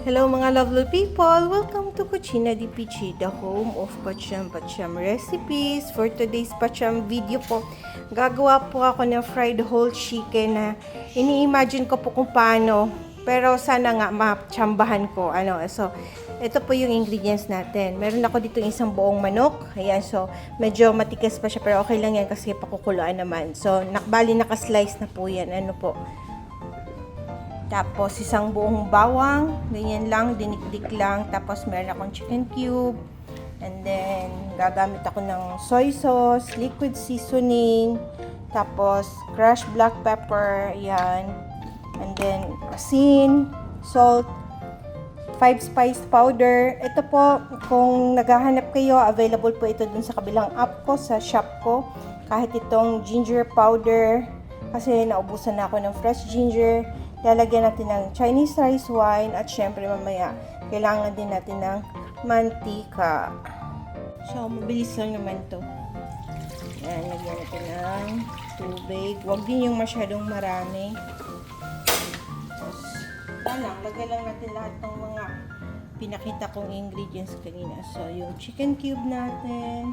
Hello mga lovely people! Welcome to Cucina di Pichi, the home of Pacham Pacham recipes. For today's Pacham video po, gagawa po ako ng fried whole chicken na ini-imagine ko po kung paano. Pero sana nga mapachambahan ko. Ano, so, ito po yung ingredients natin. Meron ako dito isang buong manok. Ayan, so medyo matigas pa siya pero okay lang yan kasi pakukuluan naman. So, nakbali nakaslice na po yan. Ano po, tapos, isang buong bawang. Ganyan lang, dinikdik lang. Tapos, meron akong chicken cube. And then, gagamit ako ng soy sauce, liquid seasoning. Tapos, crushed black pepper. Yan. And then, asin, salt, five spice powder. Ito po, kung naghahanap kayo, available po ito dun sa kabilang app ko, sa shop ko. Kahit itong ginger powder, kasi naubusan na ako ng fresh ginger. Lalagyan natin ng Chinese rice wine at syempre mamaya, kailangan din natin ng mantika. So, mabilis lang naman to. Yan, lagyan natin ng tubig. Huwag din yung masyadong marami. Tapos, lang, lagyan lang natin lahat ng mga pinakita kong ingredients kanina. So, yung chicken cube natin,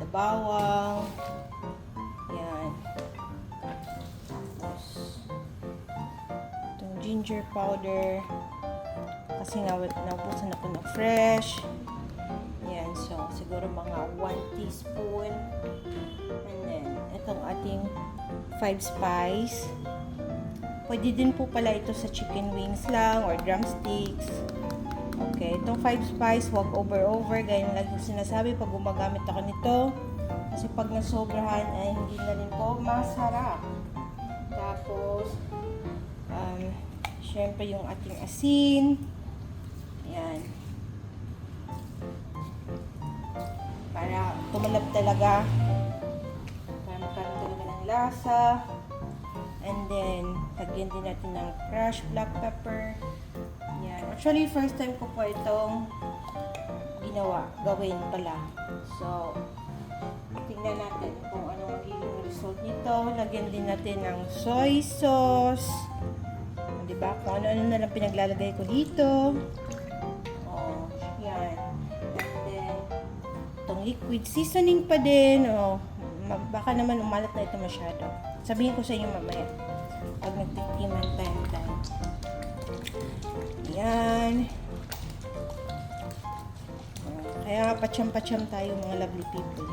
the bawang, ginger powder, kasi nga naubusan ako ng fresh. Yan, so siguro mga 1 teaspoon. And then, itong ating 5 spice. Pwede din po pala ito sa chicken wings lang or drumsticks. Okay, itong 5 spice, wag over-over. Gaya ng lagi ko sinasabi pag gumagamit ako nito. Kasi pag nasobrahan ay hindi na rin po masarap. Tapos, um, syempre yung ating asin. Yan. Para tumalab talaga. Para magkaroon talaga ng lasa. And then, lagyan din natin ng crushed black pepper. Yan. Actually, first time ko po itong ginawa, gawin pala. So, tingnan natin kung ano magiging result nito. Lagyan din natin ng soy sauce. Di ba? Kung ano-ano na lang pinaglalagay ko dito. Oh, yan. And then, itong liquid seasoning pa din. Oh, baka naman umalat na ito masyado. Sabihin ko sa inyo mamaya. Pag nagtikiman tayo tayo. Yan. Kaya nga patsyam-patsyam tayo mga lovely people.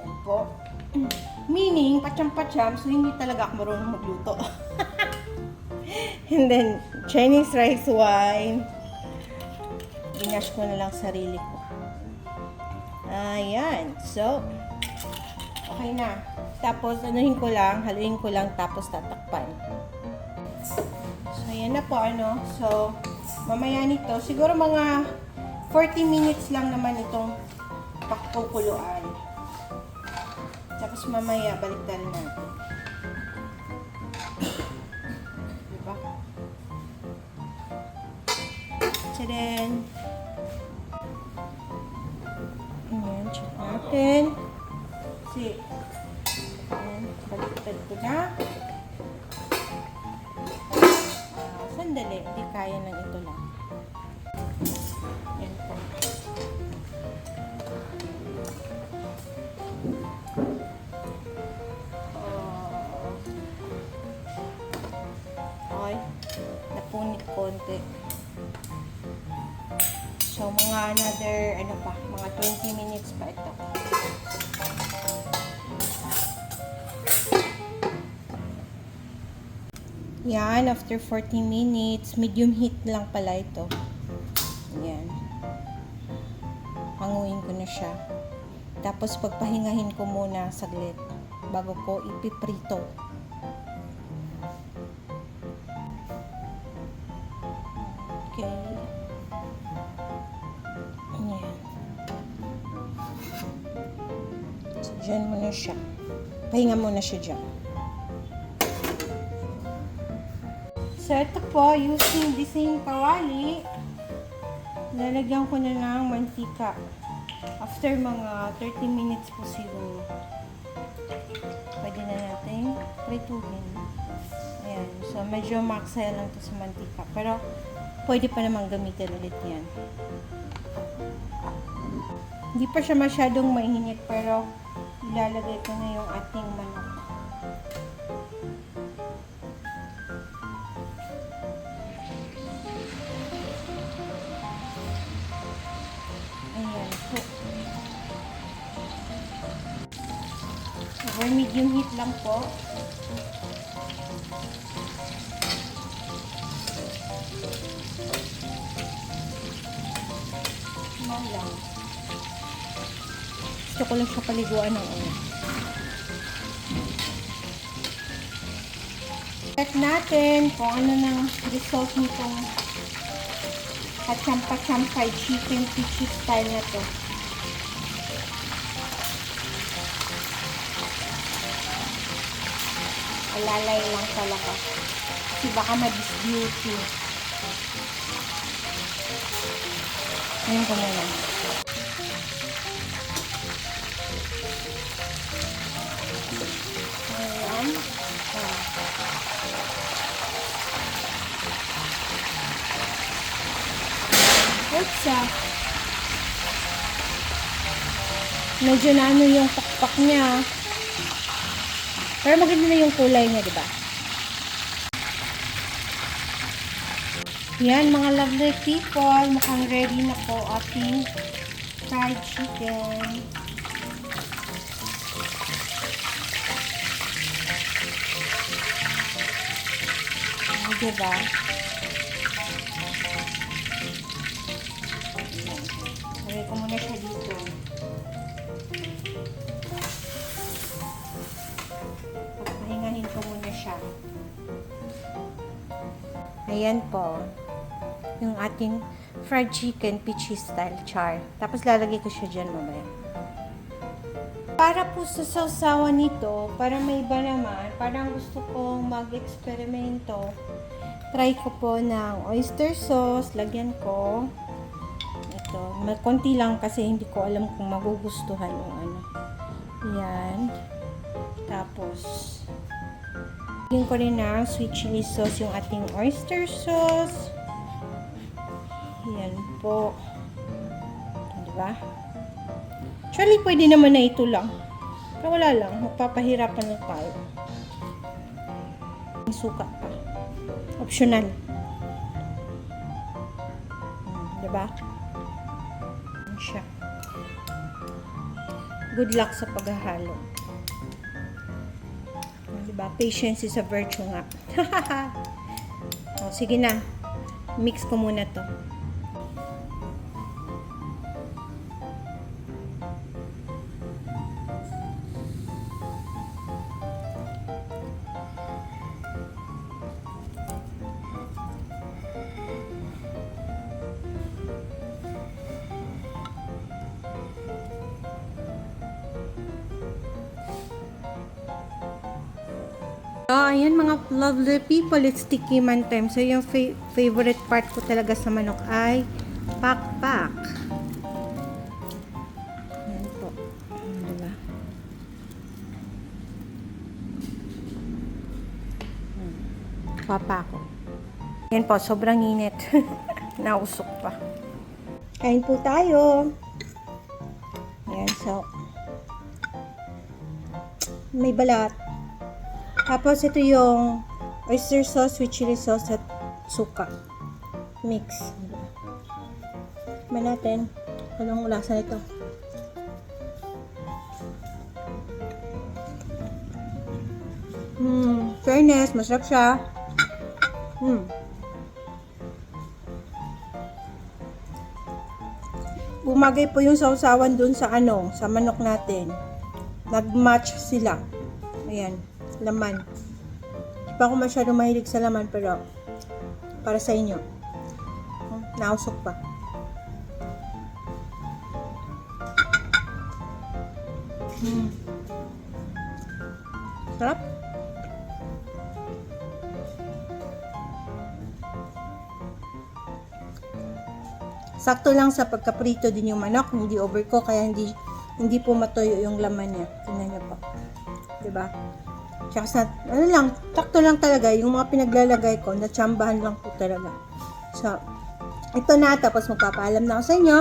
Yan po. Meaning, patsyam-patsyam, so hindi talaga ako marunong magluto. And then, Chinese rice wine. Ginash ko na lang sarili ko. Ayan. So, okay na. Tapos, anuhin ko lang, haluin ko lang, tapos tatakpan. So, ayan na po, ano. So, mamaya nito, siguro mga 40 minutes lang naman itong pakukuluan. Tapos mamaya, baliktarin natin. Tadaan! Ayan, check natin. Kasi, ayan, baliktad ko na. Ah, sandali, hindi kaya ng ito lang. Yan po. Oh. Napunit konti. So, mga another, ano pa, mga 20 minutes pa ito. Yan, after 40 minutes, medium heat lang pala ito. Yan. Hanguin ko na siya. Tapos pagpahingahin ko muna saglit bago ko ipiprito. So, dyan muna siya. Pahinga muna siya dyan. So, ito po, using the same kawali, lalagyan ko na ng mantika. After mga 30 minutes po siguro. Pwede na natin prituhin. Ayan. So, medyo maksaya lang to sa mantika. Pero, pwede pa naman gamitin ulit yan. Hindi pa siya masyadong mainit, pero ilalagay ko na yung ating manok. Ayan po. Over medium heat lang po. Small lang. Gusto ko lang siya paliguan ng oil. Check natin kung ano ng result nitong kachampa-cham fried chicken pichi style na to. Alalay lang talaga. Kasi baka ma-disbeauty. Ngayon ko na lang. Ah. What's up? Medyo na ano yung pakpak niya. Pero maganda na yung kulay niya, di ba? Yan, mga lovely people. Mukhang ready na po ating fried chicken. Diba? Lagay ko muna siya dito. Papahingahin ko muna siya. Ayan po. Yung ating fried chicken peachy style char. Tapos lalagay ko siya dyan mamaya. Para po sa sausawan nito, para may iba naman, parang gusto kong mag-eksperimento. Try ko po ng oyster sauce. Lagyan ko. Ito. Konti lang kasi hindi ko alam kung magugustuhan yung ano. Yan. Tapos, lagyan ko rin ng sweet chili sauce yung ating oyster sauce. Yan po. Diba? Actually, pwede naman na ito lang. Pero wala lang. Magpapahirapan na tayo. Suka. Optional. Hmm, diba? Yan siya. Good luck sa paghahalo. Diba? Patience is a virtue nga. oh, sige na. Mix ko muna to. Oh, ayan mga lovely people, it's sticky man time. So, yung fa- favorite part ko talaga sa manok ay pak-pak. Ayan po. Ayan, diba? Hmm. Papa ko. Ayan po, sobrang init. Nausok pa. Kain po tayo. Ayan, so, may balat. Tapos ito yung oyster sauce with chili sauce at suka. Mix. Tikman natin. Anong lasa nito? Hmm, fairness, masarap siya. Hmm. Bumagay po yung sausawan dun sa ano, sa manok natin. Nag-match sila. Ayan, laman. Di pa ako masyadong mahilig sa laman, pero para sa inyo. Nausok pa. Hmm. Sarap. Sakto lang sa pagkaprito din yung manok, hindi overcook, kaya hindi hindi po matuyo yung laman niya. Tingnan niyo po. 'Di ba? Tsaka sa, ano lang, takto lang talaga, yung mga pinaglalagay ko, natsambahan lang po talaga. So, ito na, tapos magpapaalam na ako sa inyo.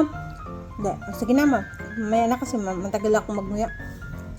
Hindi, sige na ma, mamaya na kasi ma- matagal ako magmuya.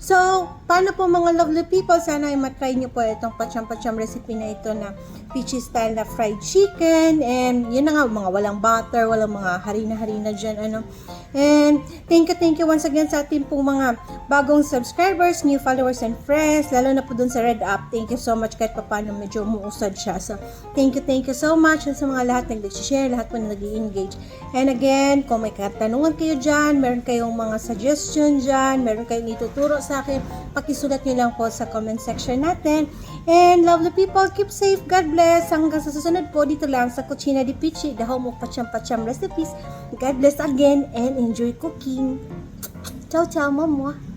So, paano po mga lovely people? Sana ay matry nyo po itong pacham-pacham recipe na ito na peachy style na fried chicken. And yun na nga, mga walang butter, walang mga harina-harina dyan. Ano. And thank you, thank you once again sa ating pong mga bagong subscribers, new followers and friends. Lalo na po dun sa Red App. Thank you so much kahit pa paano medyo umuusad siya. So, thank you, thank you so much. Sa mga lahat na nag-share, lahat po na nag-engage. And again, kung may katanungan kayo dyan, meron kayong mga suggestion dyan, meron kayong ituturo sa akin, pakisulat nyo lang po sa comment section natin. And lovely people, keep safe. God bless. Hanggang sa susunod po dito lang sa Cucina di Pichi, the home of Pacham-Pacham recipes. God bless again and enjoy cooking. Ciao, ciao, mamwa.